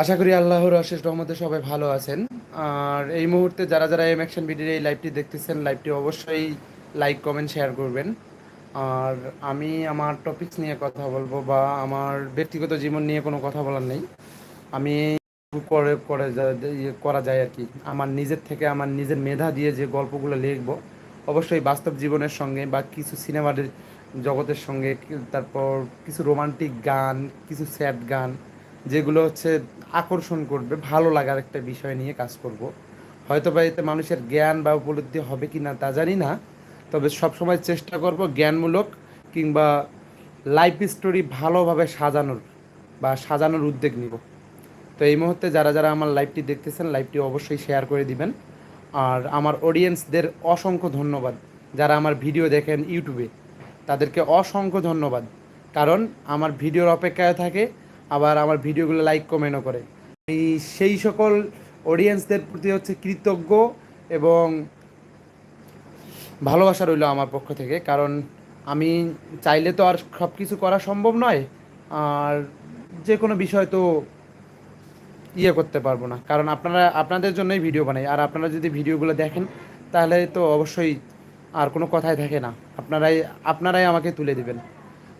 আশা করি আল্লাহর অশেষ রহমতে সবাই ভালো আছেন। আর এই মুহূর্তে যারা যারা এম অ্যাকশন ভিডিওর এই লাইভটি দেখতেছেন লাইভটি অবশ্যই লাইক কমেন্ট শেয়ার করবেন। আর আমি আমার টপিকস নিয়ে কথা বলব বা আমার ব্যক্তিগত জীবন নিয়ে কোনো কথা বলার নেই। আমি করে করে ইয়ে করা যায় আর কি। আমার নিজের থেকে আমার নিজের মেধা দিয়ে যে গল্পগুলো লিখব, অবশ্যই বাস্তব জীবনের সঙ্গে বা কিছু সিনেমার জগতের সঙ্গে, তারপর কিছু রোমান্টিক গান, কিছু স্যাড গান যেগুলো হচ্ছে আকর্ষণ করবে, ভালো লাগার একটা বিষয় নিয়ে কাজ করব। হয়তো বা এতে মানুষের জ্ঞান বা উপলব্ধি হবে কি না তা জানি না, তবে সবসময় চেষ্টা করব জ্ঞানমূলক কিংবা লাইফ স্টোরি ভালোভাবে সাজানোর বা সাজানোর উদ্যোগ নিব। তো এই মুহূর্তে যারা যারা আমার লাইভটি দেখতেছেন লাইভটি অবশ্যই শেয়ার করে দিবেন। আর আমার অডিয়েন্সদের অসংখ্য ধন্যবাদ যারা আমার ভিডিও দেখেন ইউটিউবে তাদেরকে অসংখ্য ধন্যবাদ। কারণ আমার ভিডিওর অপেক্ষায় থাকে আবার আমার ভিডিওগুলো লাইক কমেন্টও করে। এই সেই সকল অডিয়েন্সদের প্রতি হচ্ছে কৃতজ্ঞ এবং ভালোবাসা রইল আমার পক্ষ থেকে। কারণ আমি চাইলে তো আর সব কিছু করা সম্ভব নয়, আর যে কোনো বিষয় তো ইয়ে করতে পারব না। কারণ আপনারা, আপনাদের জন্যই ভিডিও বানাই। আর আপনারা যদি ভিডিওগুলো দেখেন, তাহলে তো অবশ্যই আর কোনো কথাই থাকে না। আপনারাই আপনারাই আমাকে তুলে দিবেন।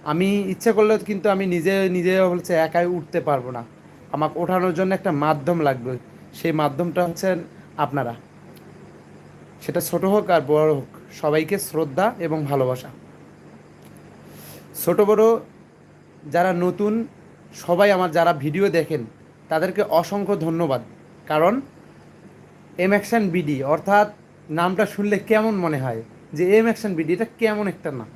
আমি ইচ্ছে করলে কিন্তু আমি নিজে নিজে হচ্ছে একাই উঠতে পারব না। আমাকে ওঠানোর জন্য একটা মাধ্যম লাগবে। সেই মাধ্যমটা হচ্ছেন আপনারা। সেটা ছোট হোক আর বড় হোক, সবাইকে শ্রদ্ধা এবং ভালোবাসা। ছোট, বড় যারা নতুন, সবাই আমার যারা ভিডিও দেখেন, তাদেরকে অসংখ্য ধন্যবাদ। কারণ এম অ্যাকশন বিডি অর্থাৎ নামটা শুনলে কেমন মনে হয়? যে এম অ্যাকশন বিডি এটা কেমন একটা নাম?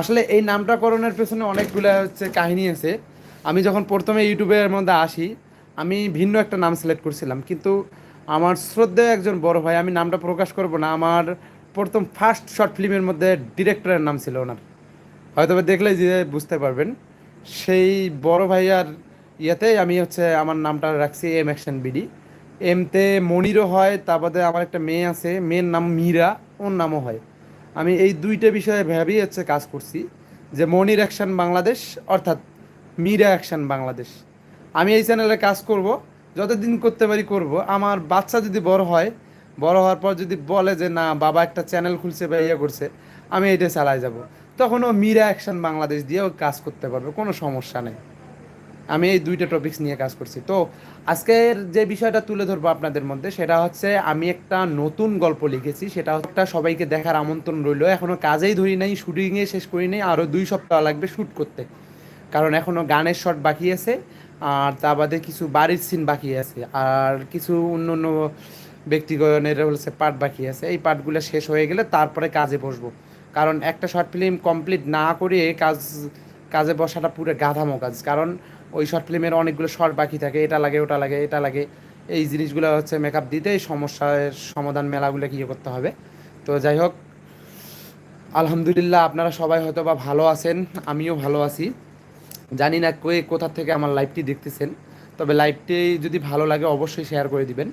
আসলে এই নামটা করণের পেছনে অনেকগুলো হচ্ছে কাহিনী আছে। আমি যখন প্রথমে ইউটিউবের মধ্যে আসি, আমি ভিন্ন একটা নাম সিলেক্ট করছিলাম। কিন্তু আমার শ্রদ্ধেয় একজন বড় ভাই, আমি নামটা প্রকাশ করব না, আমার প্রথম ফার্স্ট শর্ট ফিল্মের মধ্যে ডিরেক্টরের নাম ছিল ওনার। হয়তো দেখলে যে বুঝতে পারবেন, সেই বড় ভাইয়ার ইয়েতে আমি হচ্ছে আমার নামটা রাখছি এম অ্যাকশন বিডি এমতে মনিরও হয়, তারপরে আমার একটা মেয়ে আছে, মেয়ের নাম মীরা, ওর নামও হয়। আমি এই দুইটা বিষয়ে ভেবেই হচ্ছে কাজ করছি, যে মনির অ্যাকশন বাংলাদেশ অর্থাৎ মীরা অ্যাকশন বাংলাদেশ। আমি এই চ্যানেলে কাজ করব, যতদিন করতে পারি করব। আমার বাচ্চা যদি বড় হয়, বড় হওয়ার পর যদি বলে যে না, বাবা একটা চ্যানেল খুলছে বা ইয়ে করছে, আমি এটা চালাই যাব। তখন ও মীরা অ্যাকশন বাংলাদেশ দিয়েও কাজ করতে পারবে, কোনো সমস্যা নেই। আমি এই দুইটা টপিকস নিয়ে কাজ করছি। তো আজকের যে বিষয়টা তুলে ধরবো আপনাদের মধ্যে, সেটা হচ্ছে আমি একটা নতুন গল্প লিখেছি, সেটা একটা সবাইকে দেখার আমন্ত্রণ রইল। এখনও কাজেই ধরি নাই, শুটিংয়ে শেষ করি নাই আরও দুই সপ্তাহ লাগবে শ্যুট করতে। কারণ এখনও গানের শট বাকি আছে, আর তা বাদে কিছু বাড়ির সিন বাকি আছে, আর কিছু অন্য অন্য ব্যক্তিগণের হচ্ছে পার্ট বাকি আছে। এই পার্টগুলো শেষ হয়ে গেলে তারপরে কাজে বসবো। কারণ একটা শর্ট ফিল্ম কমপ্লিট না করে কাজ, কাজে বসাটা পুরো গাধামো কাজ। কারণ ওই শর্ট ফিল্মের অনেকগুলো শর্ট বাকি থাকে, এটা লাগে, ওটা লাগে, এটা লাগে। এই জিনিসগুলো হচ্ছে মেকআপ দিতেই সমস্যার সমাধান মেলাগুলো কী করতে হবে। তো যাই হোক, আলহামদুলিল্লাহ আপনারা সবাই হয়তো বা ভালো আছেন, আমিও ভালো আছি। জানি না কে কোথা থেকে আমার লাইভটি দেখতেছেন, তবে লাইভটি যদি ভালো লাগে অবশ্যই শেয়ার করে দিবেন।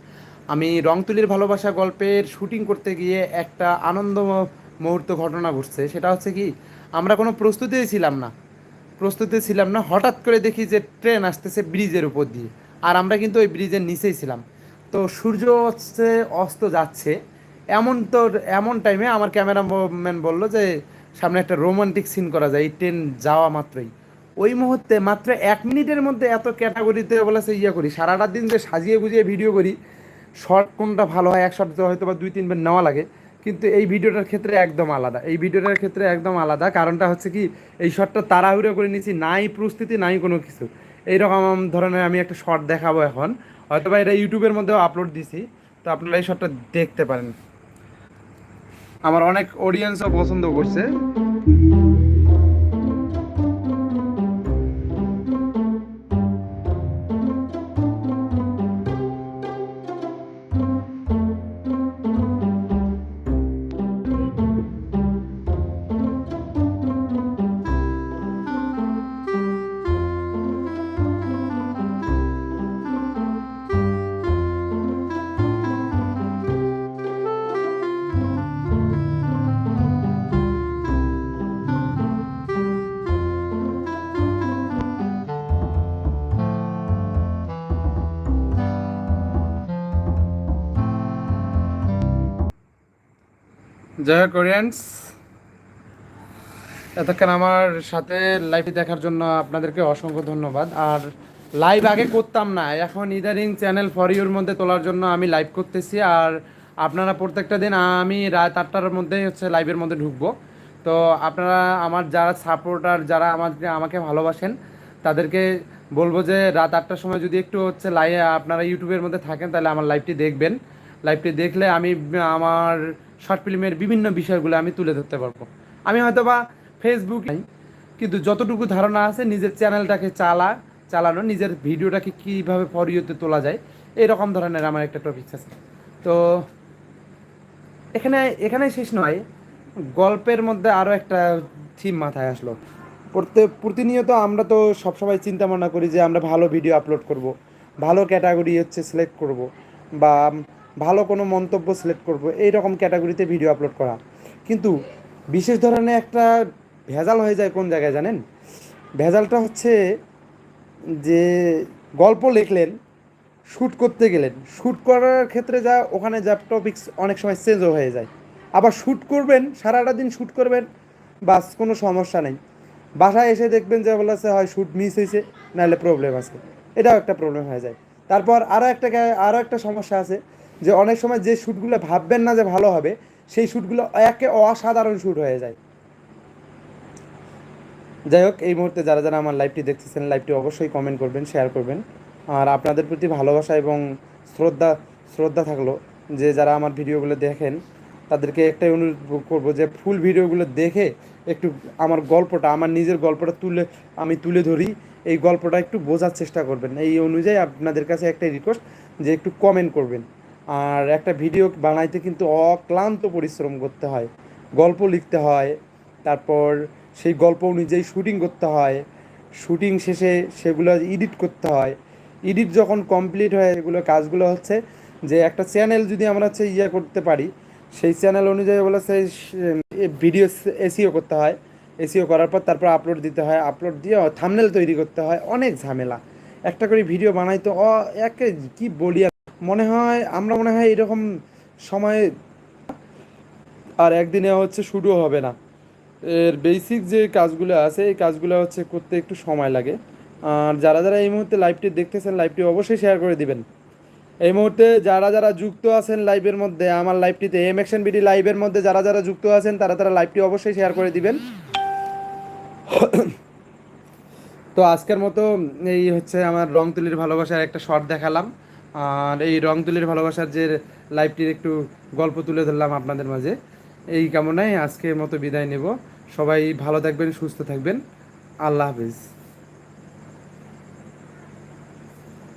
আমি রংতুলির ভালোবাসা গল্পের শুটিং করতে গিয়ে একটা আনন্দ মুহূর্ত ঘটনা ঘটছে, সেটা হচ্ছে কি, আমরা কোনো প্রস্তুতিই ছিলাম না। প্রস্তুতি ছিলাম না, হঠাৎ করে দেখি যে ট্রেন আসতেছে ব্রিজের উপর দিয়ে। আর আমরা কিন্তু ওই ব্রিজের নিচেই ছিলাম। তো সূর্য হচ্ছে, অস্ত যাচ্ছে। এমন তো, এমন টাইমে আমার ক্যামেরাম্যান বলল যে, সামনে একটা রোমান্টিক সিন করা যায়, এই ট্রেন যাওয়া মাত্রই। ওই মুহূর্তে মাত্র এক মিনিটের মধ্যে এত ক্যাটাগরিতে বলেছে ইয়ে করি, সারাটা দিন যে সাজিয়ে গুজিয়ে ভিডিও করি শর্ট কোনটা ভালো হয়, এক শর্ট হয়তো বা দুই, তিনবার নেওয়া লাগে। কিন্তু এই ভিডিওটার ক্ষেত্রে একদম আলাদা। এই ভিডিওটার ক্ষেত্রে একদম আলাদা। কারণটা হচ্ছে কি, এই শটটা তাড়াহুড়ো করে নিয়েছি নাই প্রস্তুতি, নাই কোনো কিছু। এইরকম ধরনের আমি একটা শর্ট দেখাবো এখন। হয়তো বা এটা ইউটিউবের মধ্যেও আপলোড দিছি, তো আপনারা এই শটটা দেখতে পারেন। আমার অনেক অডিয়েন্সও পছন্দ করছে। জয় কোরিয়ান্স এতক্ষণ আমার সাথে লাইভ দেখার জন্য আপনাদেরকে অসংখ্য ধন্যবাদ। আর লাইভ আগে করতাম না, এখন ইদারিং চ্যানেল ফর ইউর মধ্যে তোলার জন্য আমি লাইভ করতেছি। আর আপনারা প্রত্যেকটা দিন আমি রাত আটটার মধ্যেই হচ্ছে লাইভের মধ্যে ঢুকবো। তো আপনারা আমার যারা সাপোর্টার যারা আমাকে আমাকে ভালোবাসেন, তাদেরকে বলব যে রাত আটটার সময় যদি একটু হচ্ছে লাই আপনারা ইউটিউবের মধ্যে থাকেন, তাহলে আমার লাইভটি দেখবেন। লাইভটি দেখলে আমি, আমার শর্ট ফিল্মের বিভিন্ন বিষয়গুলো আমি তুলে ধরতে পারব। আমি হয়তো বা ফেসবুক কিন্তু যতটুকু ধারণা আছে নিজের চ্যানেলটাকে চালা, চালানো, নিজের ভিডিওটাকে কীভাবে ফরিওতে তোলা যায়, এরকম ধরনের আমার একটা টপিকস আছে। তো এখানে এখানে শেষ নয়, গল্পের মধ্যে আরও একটা থিম মাথায় আসলো। প্রত্যেক প্রতিনিয়ত আমরা তো সবসময় চিন্তা ভাবনা করি যে আমরা ভালো ভিডিও আপলোড করব, ভালো ক্যাটাগরি হচ্ছে সিলেক্ট করব, বা ভালো কোনো মন্তব্য সিলেক্ট করব এই রকম ক্যাটাগরিতে ভিডিও আপলোড করা। কিন্তু বিশেষ ধরনের একটা ভেজাল হয়ে যায় কোন জায়গায় জানেন? ভেজালটা হচ্ছে যে গল্প লিখলেন শ্যুট করতে গেলেন। শ্যুট করার ক্ষেত্রে যা, ওখানে যা টপিকস অনেক সময় চেঞ্জও হয়ে যায়। আবার শ্যুট করবেন, সারাটা দিন শ্যুট করবেন, বাস, কোনো সমস্যা নেই। বাসায় এসে দেখবেন যে বলেছে, হয় শ্যুট মিস হয়েছে, নাহলে প্রবলেম আছে। এটাও একটা প্রবলেম হয়ে যায়। তারপর আরও একটা আরও একটা সমস্যা আছে। যে অনেক সময় যে শ্যুটগুলো ভাববেন না যে ভালো হবে, সেই শ্যুটগুলো একে অসাধারণ শ্যুট হয়ে যায়। যাই হোক, এই মুহূর্তে যারা যারা আমার লাইভটি দেখতেছেন লাইভটি অবশ্যই কমেন্ট করবেন শেয়ার করবেন। আর আপনাদের প্রতি ভালোবাসা এবং শ্রদ্ধা শ্রদ্ধা থাকল যে যারা আমার ভিডিওগুলো দেখেন, তাদেরকে একটাই অনুরোধ করব যে ফুল ভিডিওগুলো দেখে একটু আমার গল্পটা, আমার নিজের গল্পটা তুলে, আমি তুলে ধরি। এই গল্পটা একটু বোঝার চেষ্টা করবেন। এই অনুযায়ী আপনাদের কাছে একটাই রিকোয়েস্ট যে একটু কমেন্ট করবেন। আর একটা ভিডিও বানাইতে কিন্তু অক্লান্ত পরিশ্রম করতে হয়। গল্প লিখতে হয়, তারপর সেই গল্প অনুযায়ী শুটিং করতে হয়। শুটিং শেষে সেগুলো এডিট করতে হয়। এডিট যখন কমপ্লিট হয়, এগুলো কাজগুলো হচ্ছে যে একটা চ্যানেল যদি আমরা হচ্ছে ইয়ে করতে পারি, সেই চ্যানেল অনুযায়ী বলে সেই ভিডিও এসিও করতে হয়। এসিও করার পর তারপর আপলোড দিতে হয়। আপলোড দিয়ে থামনেল তৈরি করতে হয়। অনেক ঝামেলা। একটা করে ভিডিও বানাইতে অ, একে কী বলি মনে হয়, আমরা মনে হয় এরকম সময় আর একদিনে হচ্ছে শুরু হবে না। এর বেসিক যে কাজগুলো আছে, এই কাজগুলো হচ্ছে করতে একটু সময় লাগে। আর যারা যারা এই মুহূর্তে লাইভটি দেখতেছেন লাইভটি অবশ্যই শেয়ার করে দিবেন। এই মুহূর্তে যারা যারা যুক্ত আছেন লাইভের মধ্যে, আমার লাইভটিতে এম অ্যাকশন বিডি লাইভের মধ্যে যারা যারা যুক্ত আছেন, তারা তারা লাইভটি অবশ্যই শেয়ার করে দিবেন। তো আজকের মতো এই হচ্ছে আমার রং তুলির ভালোবাসার একটা শর্ট দেখালাম। আর এই রং তুলির ভালোবাসার যে লাইভটির একটু গল্প তুলে ধরলাম আপনাদের মাঝে, এই কামনায় আজকের মতো বিদায় নেব। সবাই ভালো থাকবেন, সুস্থ থাকবেন। আল্লাহ হাফিজ।